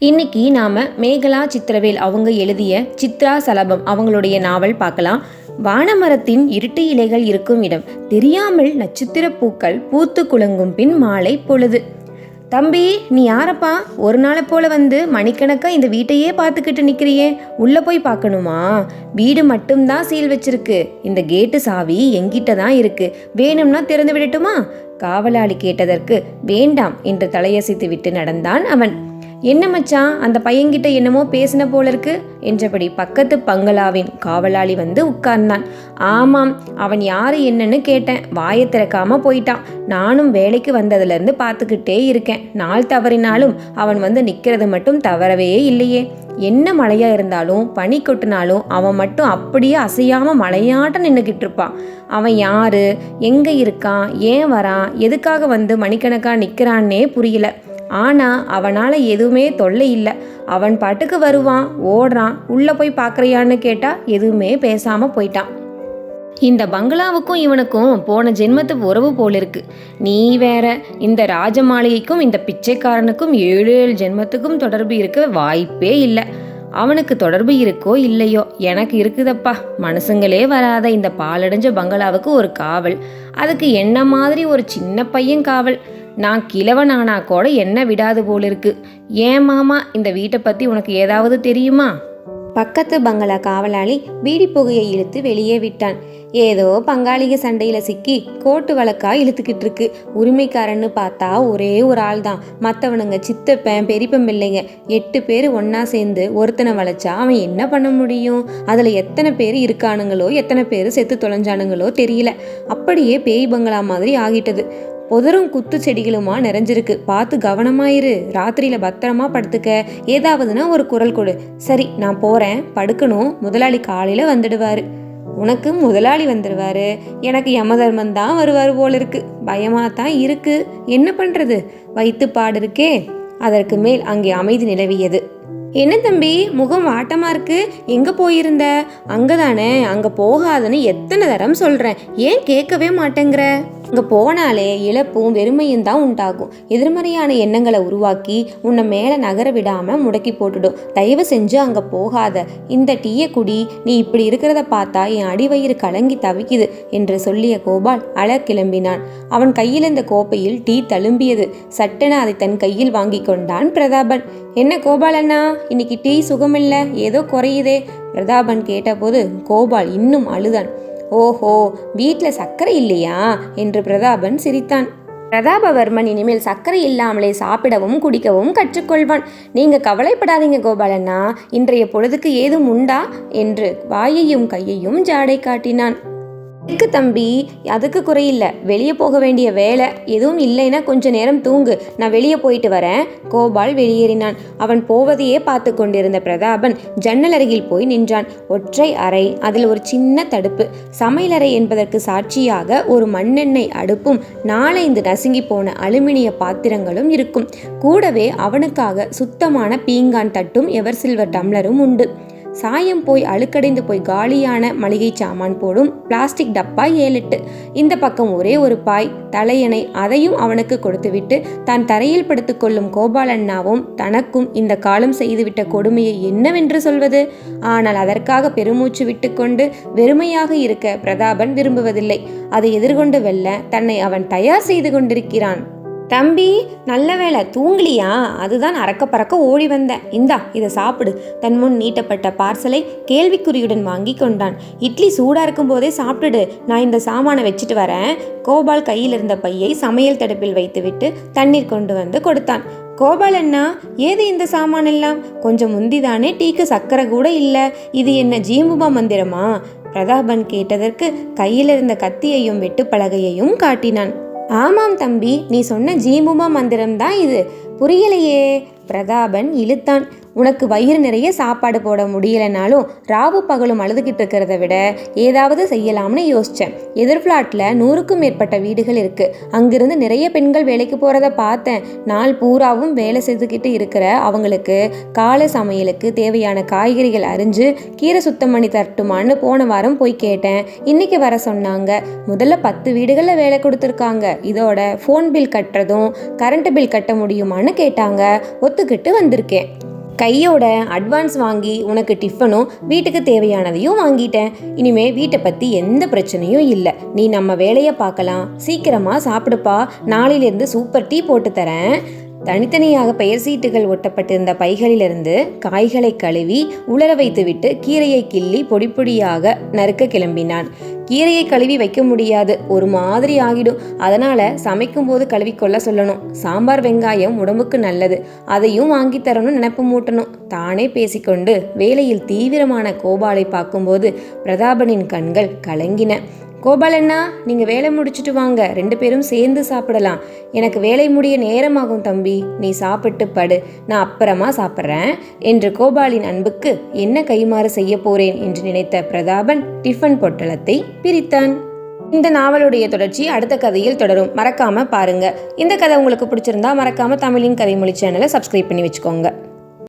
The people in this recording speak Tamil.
இன்னைக்கு நாம மேகலா சித்திரவேல் அவங்க எழுதிய சித்ரா சலபம் அவங்களுடைய நாவல் பார்க்கலாம். வானமரத்தின் இருட்டு இலைகள் இருக்கும் இடம். தெரியாமல் நட்சத்திர பூக்கள் பூத்து குலுங்கும் பின் மாலை பொழுது. தம்பி நீ யாரப்பா? ஒரு நாளை போல வந்து மணிக்கணக்கா இந்த வீட்டையே பார்த்துக்கிட்டு நிக்கிறியே? உள்ள போய் பார்க்கணுமா? வீடு மட்டும்தான் சீல் வச்சிருக்கு. இந்த கேட்டு சாவி எங்கிட்ட தான் இருக்கு. வேணும்னா திறந்து விடட்டுமா? காவலாளி கேட்டதற்கு வேண்டாம் என்று தலையசைத்து விட்டு நடந்தான் அவன். என்ன மச்சான் அந்த பையன்கிட்ட என்னமோ பேசின போல இருக்கு என்றபடி பக்கத்து பங்களாவின் காவலாளி வந்து உட்கார்ந்தான். ஆமாம் அவன் யாரு என்னன்னு கேட்டேன். வாயை திறக்காம போயிட்டான். நானும் வேலைக்கு வந்ததுலேருந்து பார்த்துக்கிட்டே இருக்கேன். நாள் தவறினாலும் அவன் வந்து நிற்கிறது மட்டும் தவறவே இல்லையே. என்ன மழையாக இருந்தாலும் பனி கொட்டினாலும் அவன் மட்டும் அப்படியே அசையாமல் மலையாட்ட நின்றுக்கிட்டு இருப்பான். அவன் யார்? எங்கே இருக்கான்? ஏன் வரான்? எதுக்காக வந்து மணிக்கணக்காக நிற்கிறான்னே புரியல. ஆனால் அவனால் எதுவுமே தொல்லை இல்லை. அவன் பாட்டுக்கு வருவான் ஓடுறான் உள்ளே போய் பார்க்குறியான்னு கேட்டால் எதுவுமே பேசாமல் போயிட்டான். இந்த பங்களாவுக்கும் இவனுக்கும் போன ஜென்மத்து உறவு போலிருக்கு நீ வேற இந்த ராஜமாளிகைக்கும் இந்த பிச்சைக்காரனுக்கும் ஏழு ஏழு ஜென்மத்துக்கும் தொடர்பு இருக்க வாய்ப்பே இல்லை. அவனுக்கு தொடர்பு இருக்கோ இல்லையோ எனக்கு இருக்குதப்பா. மனுஷங்களே வராத இந்த பாலடைஞ்ச பங்களாவுக்கு ஒரு காவல். அதுக்கு என்ன மாதிரி ஒரு சின்ன பையன் காவல்? நான் கிழவனானா கூட என்ன விடாது போலிருக்கு ஏன் மாமா இந்த வீட்டை பத்தி உனக்கு ஏதாவது தெரியுமா? பக்கத்து பங்களா காவலாளி பீடி புகையை இழுத்து வெளியே விட்டான். ஏதோ பங்காளிக சண்டையில் சிக்கி கோட்டு வழக்கா இழுத்துக்கிட்டு இருக்கு. உரிமைக்காரன்னு பார்த்தா ஒரே ஒரு ஆள் தான் மற்றவனுங்க சித்தப்பன் பெரியப்பன் பிள்ளைங்க எட்டு பேர் ஒன்றா சேர்ந்து ஒருத்தனை வளைச்சா அவன் என்ன பண்ண முடியும்? அதில் எத்தனை பேர் இருக்கானுங்களோ எத்தனை பேர் செத்து தொலைஞ்சானுங்களோ தெரியல. அப்படியே பேய் பங்களா மாதிரி ஆகிட்டது. புதரும் குத்து செடிகளுமா நிறைஞ்சிருக்கு. பார்த்து கவனமாயிரு. ராத்திரியில பத்திரமா படுத்துக்க. ஏதாவதுன்னா ஒரு குரல் கொடு. சரி நான் போறேன். படுக்கணும். முதலாளி காலையில வந்துடுவாரு. உனக்கு முதலாளி வந்துடுவாரு. எனக்கு யமதர்மன் தான் வருவார் போல இருக்கு. பயமா தான் இருக்கு. என்ன பண்றது? பாடு இருக்கே. அதற்கு மேல் அங்கே அமைதி நிலவியது. என்ன தம்பி முகம் வாட்டமா இருக்கு? எங்க போயிருந்த? அங்கதானே அங்க போகாதன்னு எத்தனை தரம் சொல்றேன். ஏன் கேட்கவே மாட்டேங்கிற? அங்கே போனாலே இழப்பும் வெறுமையும் தான் உண்டாகும். எதிர்மறையான எண்ணங்களை உருவாக்கி உன்னை மேலே நகர விடாம முடக்கி போட்டுடும். தயவு செஞ்சு அங்க போகாத. இந்த டீய குடி. நீ இப்படி இருக்கிறத பார்த்தா என் அடிவயிறு கலங்கி தவிக்குது என்று சொல்லிய கோபால் அழ கிளம்பினான். அவன் கையில் இந்த கோப்பையில் டீ தழும்பியது. சட்டென அதை தன் கையில் வாங்கி கொண்டான் பிரதாபன். என்ன கோபால் அண்ணா? இன்னைக்கு டீ சுகமில்ல ஏதோ குறையுதே பிரதாபன் கேட்டபோது கோபால் இன்னும் அழுதான். ஓஹோ வீட்டில் சர்க்கரை இல்லையா? என்று பிரதாபன் சிரித்தான். பிரதாபவர்மன் இனிமேல் சர்க்கரை இல்லாமலே சாப்பிடவும் குடிக்கவும் கற்றுக்கொள்வான். நீங்க கவலைப்படாதீங்க கோபாலண்ணா இன்றைய பொழுதுக்கு ஏதும் உண்டா? என்று வாயையும் கையையும் ஜாடை காட்டினான். இருக்கு தம்பி? அதுக்கு குறையில்ல. வெளியே போக வேண்டிய வேலை எதுவும் இல்லைன்னா கொஞ்ச நேரம் தூங்கு. நான் வெளியே போயிட்டு வரேன். கோபால் வெளியேறினான். அவன் போவதையே பார்த்து கொண்டிருந்த பிரதாபன் ஜன்னல் அருகில் போய் நின்றான். ஒற்றை அறை அதில் ஒரு சின்ன தடுப்பு. சமையலறை என்பதற்கு சாட்சியாக ஒரு மண்ணெண்ணெய் அடுப்பும் நாலைந்து நசுங்கி போன அலுமினிய பாத்திரங்களும் இருக்கும். கூடவே அவனுக்காக சுத்தமான பீங்கான் தட்டும் எவர் சில்வர் டம்ளரும் உண்டு. சாயம் போய் அழுக்கடைந்து போய் காலியான மளிகை சாமான் போடும் பிளாஸ்டிக் டப்பா ஏழெட்டு. இந்த பக்கம் ஒரே ஒரு பாய் தலையணை அதையும் அவனுக்கு கொடுத்துவிட்டு தான் தரையில் படுத்துக்கொள்ளும் கோபாலண்ணாவும் தனக்கும் இந்த காலம் செய்துவிட்ட கொடுமையை என்னவென்று சொல்வது? ஆனால் அதற்காக பெருமூச்சு விட்டுக்கொண்டு வெறுமையாக இருக்க பிரதாபன் விரும்புவதில்லை. அதை எதிர்கொண்டு வெல்ல தன்னை அவன் தயார் செய்து கொண்டிருக்கிறான். தம்பி நல்ல வேளை தூங்கலியா? அதுதான் அறக்க பறக்க ஓடி வந்தேன். இந்தா இதை சாப்பிடு. தன் முன் நீட்டப்பட்ட பார்சலை கேள்விக்குறியுடன் வாங்கி கொண்டான். இட்லி சூடாக இருக்கும் போதே சாப்பிட்டுடு. நான் இந்த சாமானை வச்சுட்டு வரேன். கோபால் கையில் இருந்த பையை சமையல் தடுப்பில் வைத்துவிட்டு தண்ணீர் கொண்டு வந்து கொடுத்தான். கோபால் அண்ணா ஏது இந்த சாமான் எல்லாம்? கொஞ்சம் முந்திதானே டீக்கு சக்கரை கூட இல்லை. இது என்ன ஜீமுபா மந்திரமா? பிரதாபன் கேட்டதற்கு கையில் இருந்த கத்தியையும் வெட்டுப்பலகையையும் காட்டினான். ஆமாம் தம்பி நீ சொன்ன ஜீமுமா மந்திரம் தான் இது. புரியலையே. பிரதாபன் இழுத்தான். உனக்கு வயிறு நிறைய சாப்பாடு போட முடியலைனாலும் ராவு பகலும் அழுதுகிட்டு இருக்கிறத விட ஏதாவது செய்யலாம்னு யோசித்தேன் எதிர் ஃப்ளாட்டில் நூறுக்கும் மேற்பட்ட வீடுகள் இருக்குது அங்கிருந்து நிறைய பெண்கள் வேலைக்கு போகிறத பார்த்தேன். நாள் பூராவும் வேலை செய்துக்கிட்டு இருக்கிற அவங்களுக்கு காலை சமையலுக்கு தேவையான காய்கறிகள் அரிஞ்சு கீரை சுத்தம் பண்ணி தரட்டுமான்னு போன வாரம் போய் கேட்டேன். இன்னைக்கு வர சொன்னாங்க. முதல்ல பத்து வீடுகளில் வேலை கொடுத்துருக்காங்க. இதோட ஃபோன் பில் கட்டுறதும் கரண்ட் பில் கட்ட முடியுமான்னு கேட்டாங்க. ஒத்துக்கிட்டு வந்திருக்கேன். கையோட அட்வான்ஸ் வாங்கி உனக்கு டிஃபனும் வீட்டுக்கு தேவையானதையும் வாங்கிட்டேன். இனிமே வீட்டை பற்றி எந்த பிரச்சனையும் இல்லை. நீ நம்ம வேலையை பார்க்கலாம். சீக்கிரமாக சாப்பிடுப்பா. நாளையிலேருந்து சூப்பர் டீ போட்டு தரேன். தனித்தனியாக பெயர் சீட்டுகள் ஒட்டப்பட்டிருந்த பைகளிலிருந்து காய்களை கழுவி உலர வைத்துவிட்டு கீரையை கிள்ளி பொடி பொடியாக நறுக்க கிளம்பினான். கீரையை கழுவி வைக்க முடியாது. ஒரு மாதிரி ஆகிடும். அதனால சமைக்கும் போது கழுவிக்கொள்ள சொல்லணும். சாம்பார் வெங்காயம் உடம்புக்கு நல்லது. அதையும் வாங்கி தரணும் நினப்பு மூட்டணும். தானே பேசிக்கொண்டு வேலையில் தீவிரமான கோபாலை பார்க்கும்போது பிரதாபனின் கண்கள் கலங்கின. கோபாலண்ணா அண்ணா வேலை முடிச்சிட்டு வாங்க. ரெண்டு பேரும் சேர்ந்து சாப்பிடலாம். எனக்கு வேலை முடிய நேரமாகும் தம்பி. நீ சாப்பிட்டு படு. நான் அப்புறமா சாப்பிட்றேன். என்று கோபாலின் அன்புக்கு என்ன கைமாறு செய்ய போறேன் என்று நினைத்த பிரதாபன் டிஃபன் பொட்டலத்தை பிரித்தான். இந்த நாவலுடைய தொடர்ச்சி அடுத்த கதையில் தொடரும். மறக்காம பாருங்க. இந்த கதை உங்களுக்கு பிடிச்சிருந்தா மறக்காம தமிழின் கதைமொழி சேனலை சப்ஸ்கிரைப் பண்ணி வச்சுக்கோங்க.